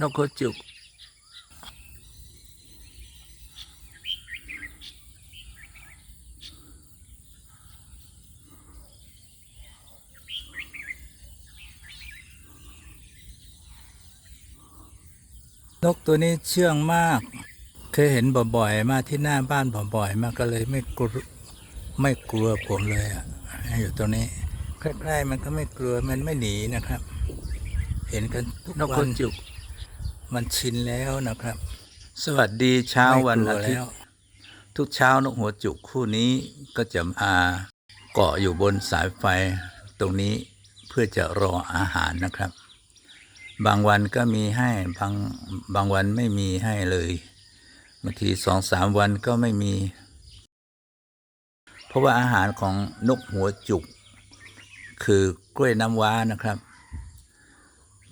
นกหัวจุก นกตัวนี้เชื่องมาก เคยเห็นบ่อยๆ มาที่หน้าบ้านบ่อยๆ มากก็เลยไม่กลัวไม่กลัวผมเลยอะอยู่ตรงนี้ใกล้ๆมันก็ไม่กลัวมันไม่หนีนะครับ เห็นกันทุกนกวัหันจุก มันชินแล้วนะครับ สวัสดีเช้าวันไม่กลัอาทิตแล้ย์ทุกเช้านกหัวจุกคู่นี้ก็จะมาเกาะอยู่บนสายไฟตรงนี้เพื่อจะรออาหารนะครับ บางวันก็มีให้บางบางวันไม่มีให้เลยบางทีสองสามวันก็ไม่มี เพราะว่าอาหารของนกหัวจุก คือกล้วยน้ำว้านะครับ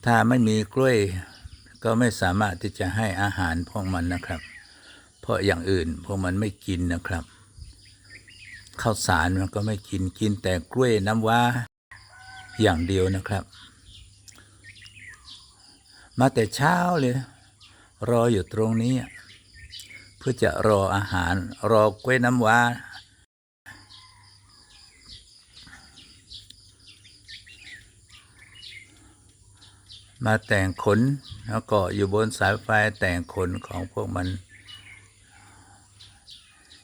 ถ้าไม่มีกล้วย ก็ไม่สามารถที่จะให้อาหารพวกมันนะครับ เพราะอย่างอื่นพวกมันไม่กินนะครับข้าวสารมันก็ไม่กินกินแต่กล้วยน้ำว้าอย่างเดียวนะครับ มาแต่เช้าเลย รออยู่ตรงนี้ เพื่อจะรออาหารรอกล้วยน้ำว้า มาแต่งขนแล้วก็อยู่บนสายไฟแต่งขนของพวกมัน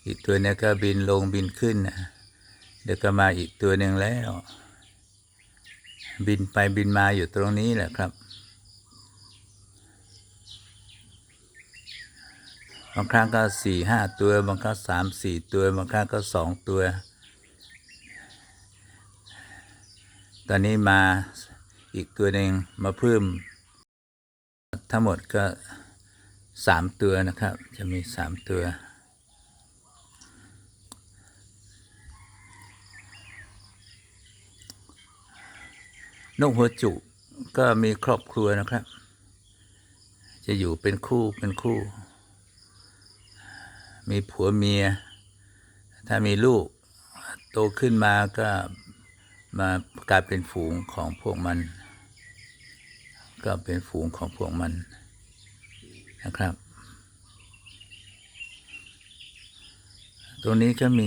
อีกตัวนี้ก็บินลงบินขึ้นนะเดี๋ยวก็มาอีกตัวหนึ่งแล้ว บินไปบินมาอยู่ตรงนี้แหละครับบางครั้งก็สี่ห้าตัว บางครั้งสามสี่ตัว บางครั้งก็สองตัว ตอนนี้มา อีกตัวหนึ่งมาเพิ่ม ทั้งหมดก็สามตัวนะครับ จะมีสามตัว นกหัวจุกก็มีครอบครัวนะครับ จะอยู่เป็นคู่เป็นคู่ มีผัวเมีย ถ้ามีลูก โตขึ้นมาก็มากลายเป็นฝูงของพวกมัน ก็เป็นฝูงของพวกมันนะครับ ตรงนี้ก็มี